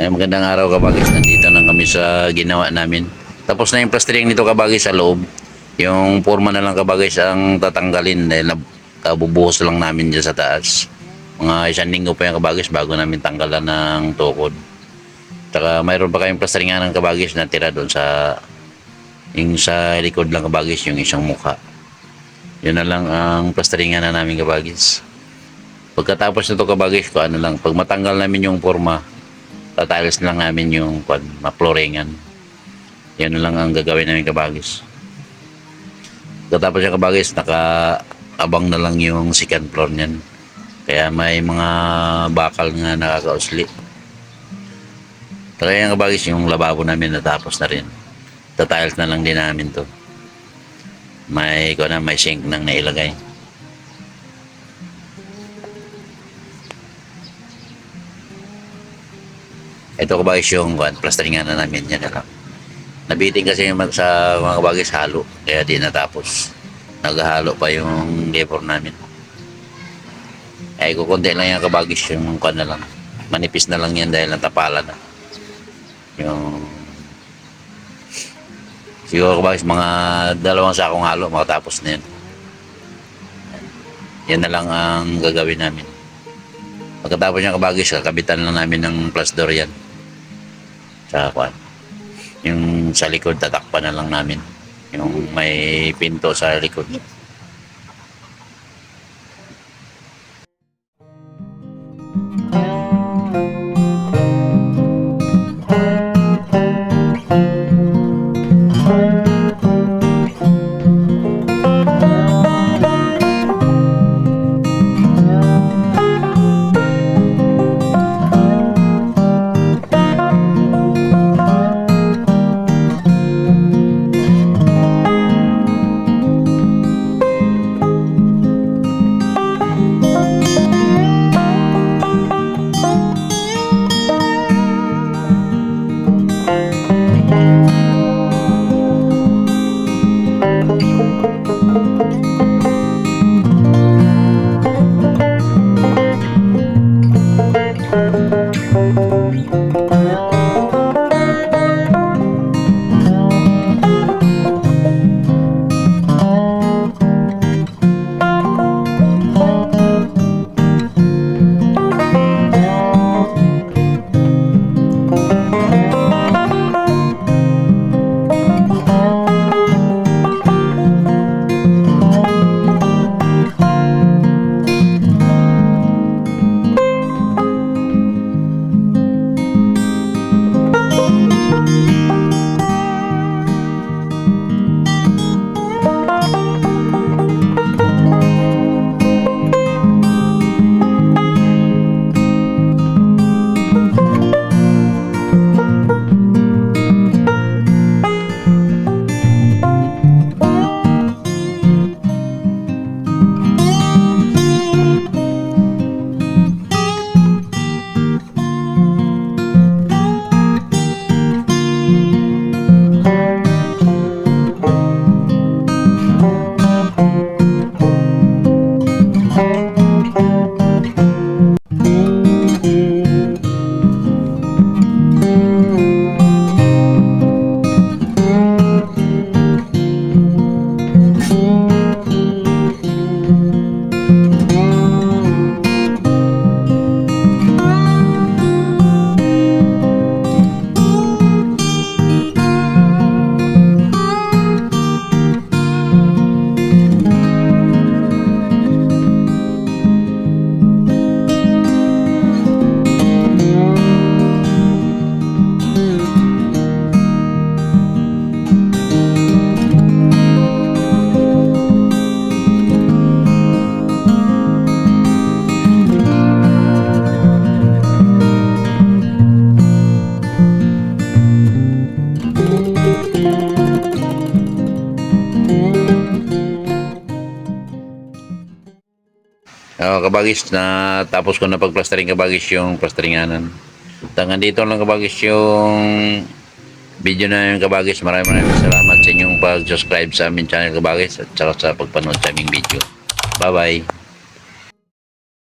Ay, magandang araw kabagis. Nandito na kami sa ginawa namin. Tapos na yung plastering nito kabagis sa loob. Yung forma na lang kabagis ang tatanggalin dahil nabubuhos lang namin dyan sa taas. Mga isang linggo pa yung kabagis bago namin tanggalan ng tukod. Tsaka mayroon pa kayong plasteringan ng kabagis na tira doon sa yung sa likod lang kabagis yung isang mukha. Yun na lang ang plasteringan na namin kabagis. Pagkatapos nito kabagis ko ano lang, pag matanggal namin yung forma, tatiles lang namin yung kwan, maploringan. Yan na lang ang gagawin namin kabagis. Pagkatapos yung kabagis, nakaabang na lang yung second floor niyan. Kaya may mga bakal nga nakakausli. Kaya yung kabagis, yung lababo namin natapos na rin. Tatiles na lang din namin to. May, ko na, may sink nang nailagay. Ito ko bagay yung kwan, plasteringan na namin yan lang. Nabiting kasi yung mag- sa mga bagay sa halo, kaya di natapos. Naghahalo pa yung labor namin. Ay, kukunti lang yung kabagis yung kwan na lang. Manipis na lang yan dahil natapala na. Yung siguro kabagis mga dalawang sakong halo makatapos na yan. Yan na lang ang gagawin namin. Pagkatapos ng kabagis, kakabitan lang namin ng plus door yan. Sa kwan. Yung sa likod, tatakpan na lang namin. Yung may pinto sa likod. Oh, kabagis na tapos ko na pagplastering kabagis yung plasteringanan. Tangan dito lang kabagis yung video na yung kabagis. Maraming maraming salamat sa inyong pag-subscribe sa aming channel kabagis at sa pagpanood sa aming video. Bye-bye.